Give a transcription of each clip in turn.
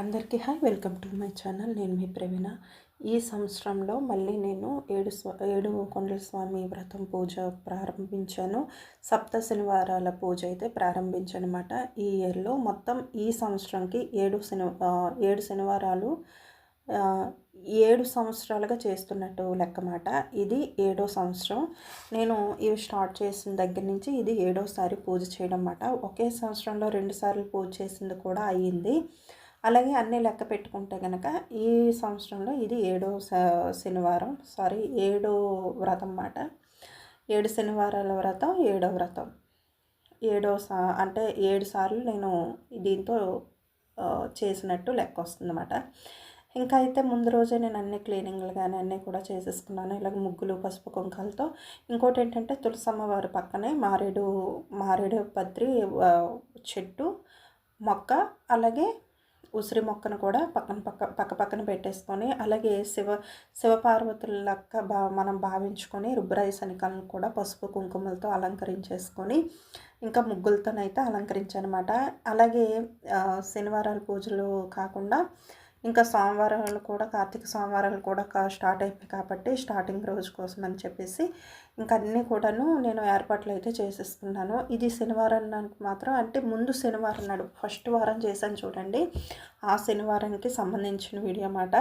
అందరికీ hi welcome to my channel నేను మీ ప్రవీణ. ఈ సంవత్సరంలో మళ్ళీ నేను ఏడు స్వ ఏడు కొండల స్వామి వ్రతం పూజ ప్రారంభించాను. సప్త శనివారాల పూజ అయితే ప్రారంభించాను అనమాట ఈ ఇయర్లో మొత్తం ఈ సంవత్సరంకి ఏడు శని ఏడు శనివారాలు ఏడు సంవత్సరాలుగా చేస్తున్నట్టు లెక్కమాట. ఇది ఏడో సంవత్సరం. నేను ఇవి స్టార్ట్ చేసిన దగ్గర నుంచి ఇది ఏడోసారి పూజ చేయడం అన్నమాట. ఒకే సంవత్సరంలో రెండు సార్లు పూజ చేసింది కూడా అయ్యింది. అలాగే అన్నీ లెక్క పెట్టుకుంటే కనుక ఈ సంవత్సరంలో ఇది ఏడో శనివారం సారీ ఏడో వ్రతం అన్నమాట. ఏడు శనివారాల వ్రతం ఏడో వ్రతం. ఏడో సా అంటే ఏడు సార్లు నేను దీంతో చేసినట్టు లెక్క వస్తుందన్నమాట ఇంకా అయితే ముందు రోజే నేను అన్ని క్లీనింగ్లు కానీ అన్నీ కూడా చేసేసుకున్నాను. ఇలాగ ముగ్గులు పసుపు కుంకాలతో. ఇంకోటి ఏంటంటే తులసమ్మ వారి పక్కనే మారేడు మారేడు పత్రి చెట్టు మొక్క అలాగే ఉసిరి మొక్కను కూడా పక్కన పక్క పక్క పక్కన పెట్టేసుకొని అలాగే శివ శివపార్వతుల లెక్క బా మనం భావించుకొని రుబ్రాయి శనికలను కూడా పసుపు కుంకుమలతో అలంకరించేసుకొని ఇంకా ముగ్గులతోనైతే అలంకరించనమాట. అలాగే శనివారాల పూజలు కాకుండా ఇంకా సోమవారాలు కూడా కార్తీక సోమవారాలు కూడా స్టార్ట్ అయిపోయి కాబట్టి స్టార్టింగ్ రోజు కోసం అని చెప్పేసి ఇంకా అన్నీ కూడాను నేను ఏర్పాట్లు అయితే చేసేసుకున్నాను. ఇది శనివారం మాత్రం అంటే ముందు శనివారం నాడు ఫస్ట్ వారం చేశాను చూడండి. ఆ శనివారానికి సంబంధించిన వీడియో అన్నమాట.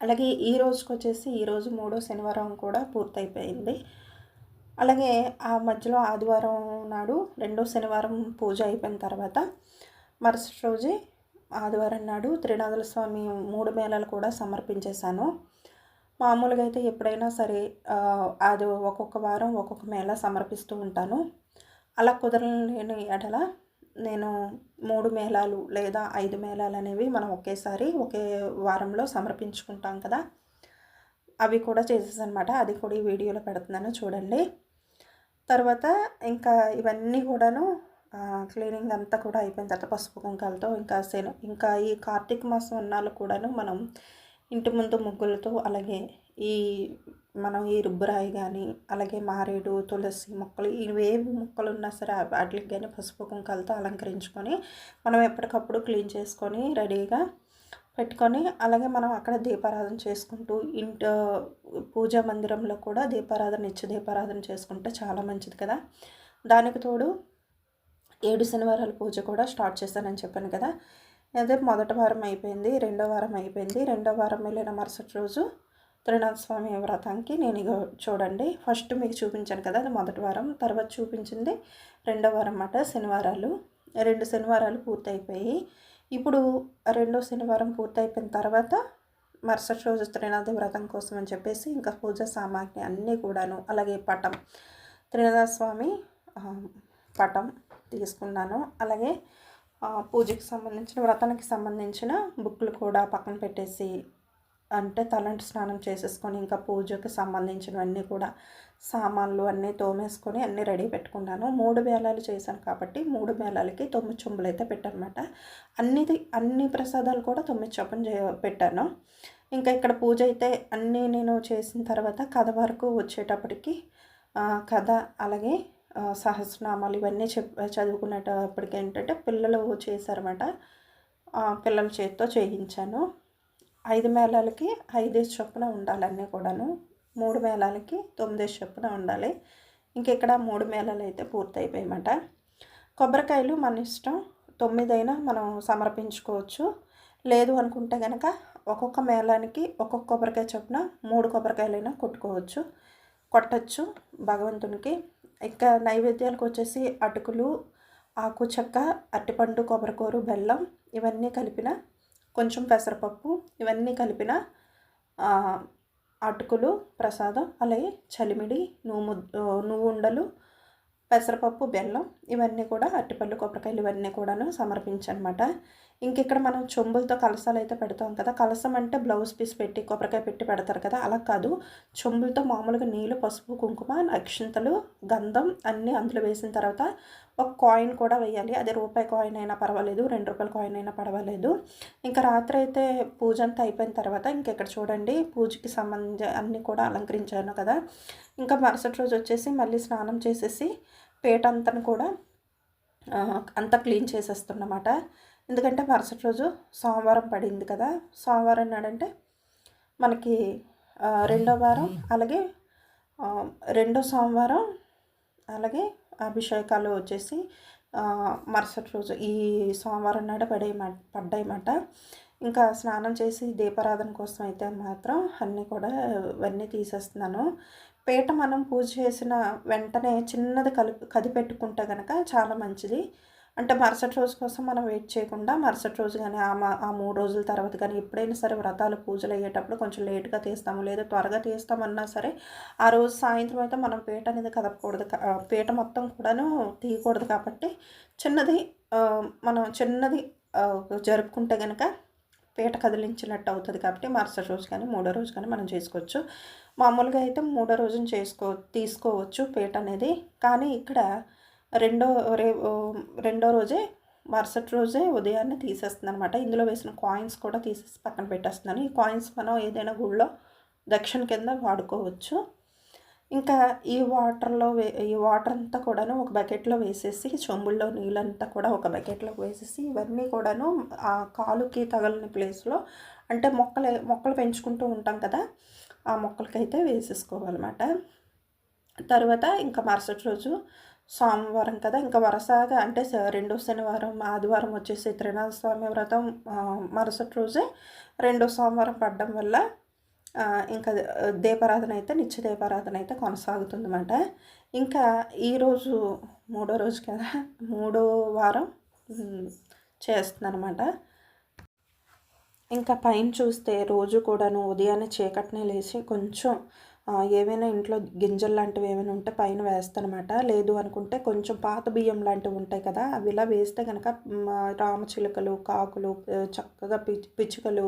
అలాగే ఈ రోజుకి వచ్చేసి ఈరోజు మూడో శనివారం కూడా పూర్తయిపోయింది. అలాగే ఆ మధ్యలో ఆదివారం నాడు రెండో శనివారం పూజ అయిపోయిన తర్వాత మరుసటి రోజే ఆదివారం నాడు త్రినాథుల స్వామి మూడు మేళాలు కూడా సమర్పించేశాను. మామూలుగా అయితే ఎప్పుడైనా సరే అది ఒక్కొక్క వారం ఒక్కొక్క మేళ సమర్పిస్తూ ఉంటాను. అలా కుదరలేని ఎడల నేను మూడు మేళాలు లేదా ఐదు మేళాలు అనేవి మనం ఒకేసారి ఒకే వారంలో సమర్పించుకుంటాం కదా. అవి కూడా చేసేసనమాట. అది కూడా ఈ వీడియోలో పెడుతున్నాను చూడండి. తర్వాత ఇంకా ఇవన్నీ కూడాను క్లీనింగ్ అంతా కూడా అయిపోయిన తర్వాత పసుపు కుంకాలతో ఇంకా సేను ఇంకా ఈ కార్తీక మాసం ఉన్నాళ్ళు కూడాను మనం ఇంటి ముందు ముగ్గులతో అలాగే ఈ మనం ఈ రుబ్బురాయి కానీ అలాగే మారేడు తులసి మొక్కలు ఇవేవి మొక్కలు ఉన్నా సరే వాటికి కానీ పసుపు కుంకాలతో అలంకరించుకొని మనం ఎప్పటికప్పుడు క్లీన్ చేసుకొని రెడీగా పెట్టుకొని అలాగే మనం అక్కడ దీపారాధన చేసుకుంటూ ఇంట పూజా మందిరంలో కూడా దీపారాధన నిత్య దీపారాధన చేసుకుంటే చాలా మంచిది కదా. దానికి తోడు ఏడు శనివారాల పూజ కూడా స్టార్ట్ చేస్తానని చెప్పాను కదా. అదే మొదటి వారం అయిపోయింది రెండో వారం అయిపోయింది. రెండో వారం వెళ్ళిన మరుసటి రోజు త్రినాథ స్వామి వ్రతానికి నేను ఇక చూడండి. ఫస్ట్ మీకు చూపించాను కదా అది మొదటి వారం. తర్వాత చూపించింది రెండో వారం అన్నమాట శనివారాలు. రెండు శనివారాలు పూర్తయిపోయి ఇప్పుడు రెండో శనివారం పూర్తయిపోయిన తర్వాత మరుసటి రోజు త్రినాథ వ్రతం కోసం అని చెప్పేసి ఇంకా పూజ సామాగ్రి అన్నీ కూడాను అలాగే పటం. త్రినాథ స్వామి పటం. తీసుకున్నాను. అలాగే పూజకి సంబంధించిన వ్రతానికి సంబంధించిన బుక్లు కూడా పక్కన పెట్టేసి అంటే తలంటి స్నానం చేసేసుకొని ఇంకా పూజకి సంబంధించినవన్నీ కూడా సామాన్లు అన్నీ తోమేసుకొని అన్నీ రెడీ పెట్టుకున్నాను. మూడు బేలాలు చేశాను కాబట్టి మూడు బేలాలకి తొమ్మిది చెంబులు అయితే పెట్టానమాట. అన్ని అన్ని ప్రసాదాలు కూడా తొమ్మిది చొప్పున పెట్టాను. ఇంకా ఇక్కడ పూజ అయితే అన్నీ నేను చేసిన తర్వాత కథ వరకు వచ్చేటప్పటికి కథ అలాగే సహస్రనామాలు ఇవన్నీ చెప్ చదువుకునేటప్పటికి ఏంటంటే పిల్లలు చేశారన్నమాట. పిల్లల చేతితో చేయించాను. ఐదు మేళాలకి ఐదేసి చొప్పున ఉండాలన్నీ కూడాను. మూడు మేళాలకి తొమ్మిదేసి చొప్పున ఉండాలి. ఇంక ఇక్కడ మూడు మేళాలు అయితే పూర్తయిపోయాయన్నమాట కొబ్బరికాయలు మన ఇష్టం. తొమ్మిదైనా మనం సమర్పించుకోవచ్చు. లేదు అనుకుంటే కనుక ఒక్కొక్క మేళానికి ఒక్కొక్క కొబ్బరికాయ చొప్పున మూడు కొబ్బరికాయలైనా కొట్టుకోవచ్చు. కొట్టచ్చు భగవంతునికి. ఇంకా నైవేద్యాలకు వచ్చేసి అటుకులు ఆకు చెక్క అరటిపండు కొబ్బరికూరు బెల్లం ఇవన్నీ కలిపిన కొంచెం పెసరపప్పు ఇవన్నీ కలిపిన అటుకులు ప్రసాదం అలాగే చలిమిడి నువ్వు నువ్వు ఉండలు పెసరపప్పు బెల్లం ఇవన్నీ కూడా అరటిపళ్ళు కొబ్బరికాయలు ఇవన్నీ కూడాను సమర్పించనమాట. ఇంక ఇక్కడ మనం చెంబులతో కలసాలు అయితే పెడతాం కదా కలసం అంటే బ్లౌజ్ పీస్ పెట్టి కొబ్బరికాయ పెట్టి పెడతారు కదా అలా కాదు. చెంబులతో మామూలుగా నీళ్ళు పసుపు కుంకుమ అక్షింతలు గంధం అన్నీ అందులో వేసిన తర్వాత ఒక కాయిన్ కూడా వేయాలి. అది రూపాయి కాయిన్ అయినా పర్వాలేదు రెండు రూపాయల కాయిన్ అయినా పర్వాలేదు. ఇంకా రాత్రి అయితే పూజ అంతా అయిపోయిన తర్వాత ఇంకెక్కడ చూడండి పూజకి సంబంధించి అన్నీ కూడా అలంకరించాను కదా. ఇంకా మరుసటి రోజు వచ్చేసి మళ్ళీ స్నానం చేసేసి పేట అంతా కూడా అంతా క్లీన్ చేసేస్తున్నమాట. ఎందుకంటే మరుసటి రోజు సోమవారం పడింది కదా. సోమవారం నాడంటే మనకి రెండో వారం అలాగే రెండో సోమవారం అలాగే అభిషేకాలు వచ్చేసి మరుసటి రోజు ఈ సోమవారం నాడు పడే పడ్డాయన్నమాట. ఇంకా స్నానం చేసి దీపారాధన కోసం అయితే మాత్రం అన్నీ కూడా ఇవన్నీ తీసేస్తున్నాను. పీట మనం పూజ చేసిన వెంటనే చిన్నది కలిపి కదిపెట్టుకుంటే కనుక చాలా మంచిది. అంటే మరుసటి రోజు కోసం మనం వెయిట్ చేయకుండా మరుసటి రోజు కానీ ఆ మా ఆ మూడు రోజుల తర్వాత కానీ ఎప్పుడైనా సరే వ్రతాలు పూజలు అయ్యేటప్పుడు కొంచెం లేట్గా తీస్తాము లేదా త్వరగా తీస్తామన్నా సరే ఆ రోజు సాయంత్రం అయితే మనం పీట అనేది కదపకూడదు కా- పీట మొత్తం కూడాను తీయకూడదు కాబట్టి చిన్నది మనం చిన్నది జరుపుకుంటే కనుక పీట కదిలించినట్టు అవుతుంది కాబట్టి మరుసటి రోజు కానీ మూడో రోజు కానీ మనం చేసుకోవచ్చు. మామూలుగా అయితే మూడో రోజున చేసుకో తీసుకోవచ్చు పీట అనేది. కానీ ఇక్కడ రెండో రే రెండో రోజే మరుసటి రోజే ఉదయాన్నే తీసేస్తుంది అనమాట ఇందులో వేసిన కాయిన్స్ కూడా తీసేసి పక్కన పెట్టేస్తున్నాను. ఈ కాయిన్స్ మనం ఏదైనా గుళ్ళో దక్షిణ కింద వాడుకోవచ్చు. ఇంకా ఈ వాటర్లో వే ఈ వాటర్ అంతా కూడాను ఒక బకెట్లో వేసేసి చెంబుల్లో నీళ్ళంతా కూడా ఒక బకెట్లో వేసేసి ఇవన్నీ కూడాను ఆ కాలుకి తగలని ప్లేస్లో అంటే మొక్కలు మొక్కలు పెంచుకుంటూ ఉంటాం కదా ఆ మొక్కలకైతే వేసేసుకోవాలన్నమాట. తర్వాత ఇంకా మరుసటి రోజు సోమవారం కదా! ఇంకా వరుసగా అంటే రెండో శనివారం ఆదివారం వచ్చేసి త్రినాథ స్వామి వ్రతం మరుసటి రోజే రెండో సోమవారం పడడం వల్ల ఇంకా దీపారాధన అయితే నిత్య దీపారాధన అయితే కొనసాగుతుందన్నమాట. ఇంకా ఈరోజు మూడో రోజు కదా! మూడో వారం చేస్తున్నాను అనమాట ఇంకా పైన చూస్తే రోజు కూడాను ఉదయాన్నే చీకటినే లేచి కొంచెం ఏవైనా ఇంట్లో గింజలు లాంటివి ఏమైనా ఉంటే పైన వేస్తానమాట. లేదు అనుకుంటే కొంచెం పాత బియ్యం లాంటివి ఉంటాయి కదా అవి ఇలా వేస్తే కనుక రామచిలుకలు కాకులు చక్కగా పిచ్ పిచ్చుకలు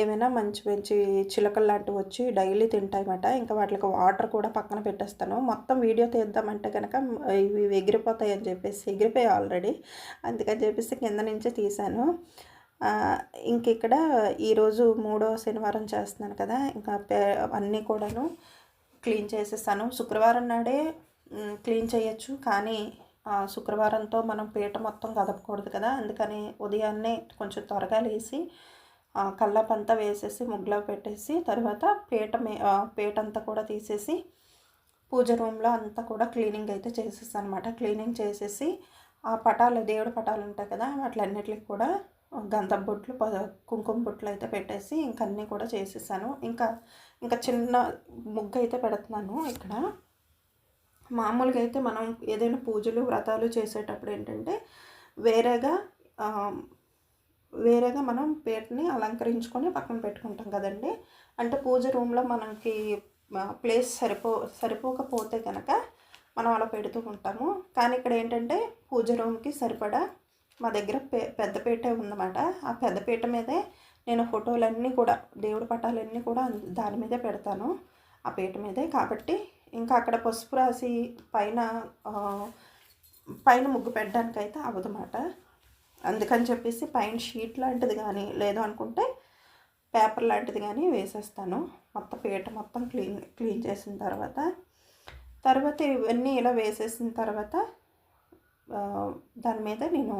ఏమైనా మంచి మంచి చిలకలు లాంటివి వచ్చి డైలీ తింటాయన్నమాట. ఇంకా వాటికి వాటర్ కూడా పక్కన పెట్టేస్తాను. మొత్తం వీడియో తీద్దామంటే కనుక ఇవి ఎగిరిపోతాయి అని చెప్పేసి ఎగిరిపోయాయి ఆల్రెడీ. అందుకని చెప్పేసి కింద నుంచే తీశాను. ఇంక ఇక్కడ ఈరోజు మూడో శనివారం చేస్తున్నాను కదా ఇంకా పే అన్నీ కూడాను క్లీన్ చేసేస్తాను శుక్రవారం నాడే క్లీన్ చేయొచ్చు కానీ శుక్రవారంతో మనం పీట మొత్తం కదపకూడదు కదా అందుకని ఉదయాన్నే కొంచెం త్వరగా లేచి కళ్ళపంతా వేసేసి ముగ్గులో పెట్టేసి తర్వాత పీట మే పీట అంతా కూడా తీసేసి పూజ రూమ్లో అంతా కూడా క్లీనింగ్ అయితే చేసేసాను అనమాట క్లీనింగ్ చేసేసి ఆ పటాలు దేవుడి పటాలు ఉంటాయి కదా వాటిలన్నిటికి కూడా గంధం బొట్లు కుంకుమ బొట్లు అయితే పెట్టేసి ఇంకా అన్నీ కూడా చేసేసాను. ఇంకా ఇంకా చిన్న ముగ్గు అయితే పెడుతున్నాను ఇక్కడ. మామూలుగా అయితే మనం ఏదైనా పూజలు వ్రతాలు చేసేటప్పుడు ఏంటంటే వేరేగా వేరేగా మనం పేరుని అలంకరించుకొని పక్కన పెట్టుకుంటాం కదండి. అంటే పూజ రూమ్లో మనకి ప్లేస్ సరిపో సరిపోకపోతే కనుక మనం అలా పెడుతూ ఉంటాము. కానీ ఇక్కడ ఏంటంటే పూజ రూమ్కి సరిపడా మా దగ్గర పె పెద్దపీట ఉందన్నమాట. ఆ పెద్దపీట మీదే నేను ఫోటోలన్నీ కూడా దేవుడి పటాలన్నీ కూడా దాని మీదే పెడతాను. ఆ పీట మీదే కాబట్టి ఇంకా అక్కడ పసుపు రాసి పైన పైన ముగ్గు పెట్టడానికి అయితే అవ్వదన్నమాట అందుకని చెప్పేసి పైన షీట్ లాంటిది కానీ లేదు అనుకుంటే పేపర్ లాంటిది కానీ వేసేస్తాను. మొత్తం పీట మొత్తం క్లీన్ క్లీన్ చేసిన తర్వాత. తర్వాత ఇవన్నీ ఇలా వేసేసిన తర్వాత దాని మీద నేను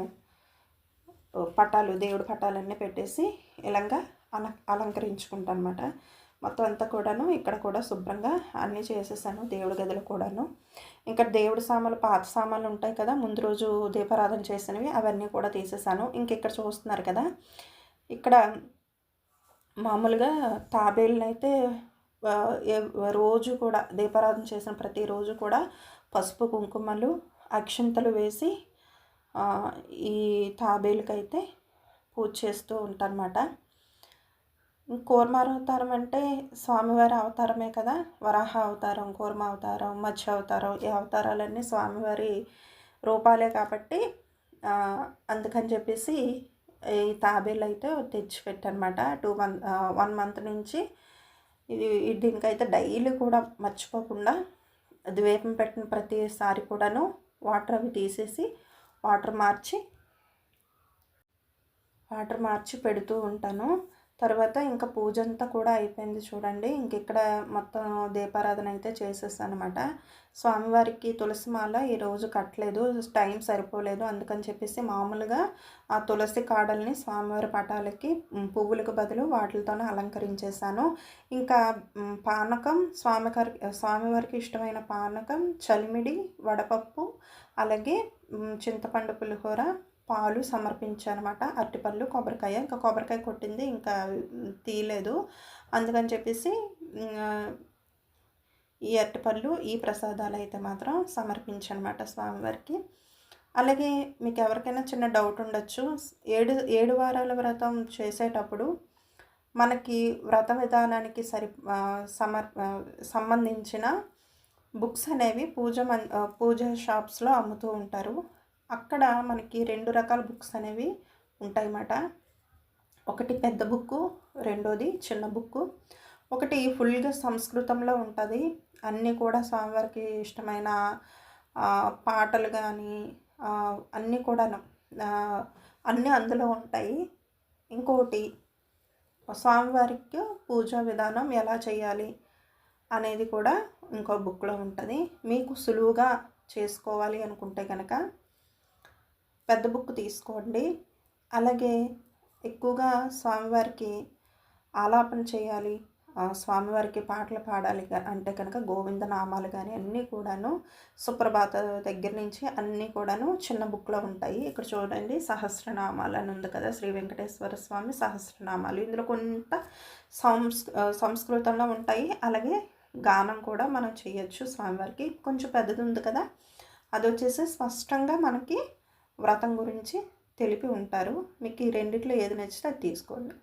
పటాలు దేవుడు పటాలన్నీ పెట్టేసి ఇలాగా అల అలంకరించుకుంటానమాట అనమాట మొత్తం అంతా కూడాను ఇక్కడ కూడా శుభ్రంగా అన్నీ చేసేసాను దేవుడి గదిలో కూడాను. ఇంకా దేవుడి సామాన్లు పాత సామాన్లు ఉంటాయి కదా ముందు రోజు దీపారాధన చేసినవి అవన్నీ కూడా తీసేసాను. ఇంక ఇక్కడ చూస్తున్నారు కదా ఇక్కడ మామూలుగా తాబేళ్ళని అయితే రోజు కూడా దీపారాధన చేసిన ప్రతిరోజు కూడా పసుపు కుంకుమలు అక్షింతలు వేసి ఈ తాబేలుకైతే పూజ చేస్తూ ఉంటానమాట. కూర్మ అవతారం అంటే స్వామివారి అవతారమే కదా? వరాహ అవతారం కూర్మ అవతారం మత్స్య అవతారం ఈ అవతారాలన్నీ స్వామివారి రూపాలే కాబట్టి అందుకని చెప్పేసి ఈ తాబేలు అయితే తెచ్చిపెట్టనమాట. టూ మంత్ వన్ మంత్ నుంచి ఇది దీనికైతే డైలీ కూడా మర్చిపోకుండా ద్వీపం పెట్టిన ప్రతిసారి కూడాను వాటర్ అవి తీసేసి వాటర్ మార్చి వాటర్ మార్చి పెడుతూ ఉంటాను. తర్వాత ఇంకా పూజ అంతా కూడా అయిపోయింది చూడండి. ఇంక ఇక్కడ మొత్తం దీపారాధన అయితే చేసేసానమాట. అనమాట స్వామివారికి తులసి మాల ఈరోజు కట్టలేదు. టైం సరిపోలేదు. అందుకని చెప్పేసి మామూలుగా ఆ తులసి కాడల్ని స్వామివారి పటాలకి పువ్వులకు బదులు వాటితోనే అలంకరించేశాను. ఇంకా పానకం స్వామివారి స్వామివారికి ఇష్టమైన పానకం చలిమిడి వడపప్పు అలాగే చింతపండు పులిహోర పాలు సమర్పించానమాట. అరటిపళ్ళు కొబ్బరికాయ. ఇంకా కొబ్బరికాయ కొట్టింది ఇంకా తీయలేదు. అందుకని చెప్పేసి ఈ అరటిపళ్ళు ఈ ప్రసాదాలు అయితే మాత్రం సమర్పించనమాట స్వామివారికి. అలాగే మీకు ఎవరికైనా చిన్న డౌట్ ఉండొచ్చు. ఏడు ఏడు వారాల వ్రతం చేసేటప్పుడు మనకి వ్రత విధానానికి సరి సమర్ సంబంధించిన బుక్స్ అనేవి పూజ మన్ పూజ షాప్స్లో అమ్ముతూ ఉంటారు. అక్కడ మనకి రెండు రకాల బుక్స్ అనేవి ఉంటాయన్నమాట. ఒకటి పెద్ద బుక్కు రెండోది చిన్న బుక్కు. ఒకటి ఫుల్గా సంస్కృతంలో ఉంటుంది. అన్నీ కూడా స్వామివారికి ఇష్టమైన పాటలు కానీ అన్నీ కూడా అన్నీ అందులో ఉంటాయి. ఇంకోటి స్వామివారికి పూజా విధానం ఎలా చేయాలి? అనేది కూడా ఇంకో బుక్లో ఉంటుంది. మీకు సులువుగా చేసుకోవాలి అనుకుంటే కనుక పెద్ద బుక్ తీసుకోండి. అలాగే ఎక్కువగా స్వామివారికి ఆలాపన చేయాలి స్వామివారికి పాటలు పాడాలి అంటే కనుక గోవింద నామాలు కానీ అన్నీ కూడాను సుప్రభాత దగ్గర నుంచి అన్నీ కూడాను చిన్న బుక్లో ఉంటాయి. ఇక్కడ చూడండి సహస్రనామాలు అని ఉంది కదా శ్రీ వెంకటేశ్వర స్వామి సహస్రనామాలు. ఇందులో కొంత సంస్ సంస్కృతంలో ఉంటాయి. అలాగే గానం కూడా మనం చేయొచ్చు స్వామివారికి. కొంచెం పెద్దది ఉంది కదా. అది వచ్చేసి స్పష్టంగా మనకి వ్రతం గురించి తెలిపి ఉంటారు. మీకు ఈ రెండిట్లో ఏది నచ్చితే అది తీసుకోండి.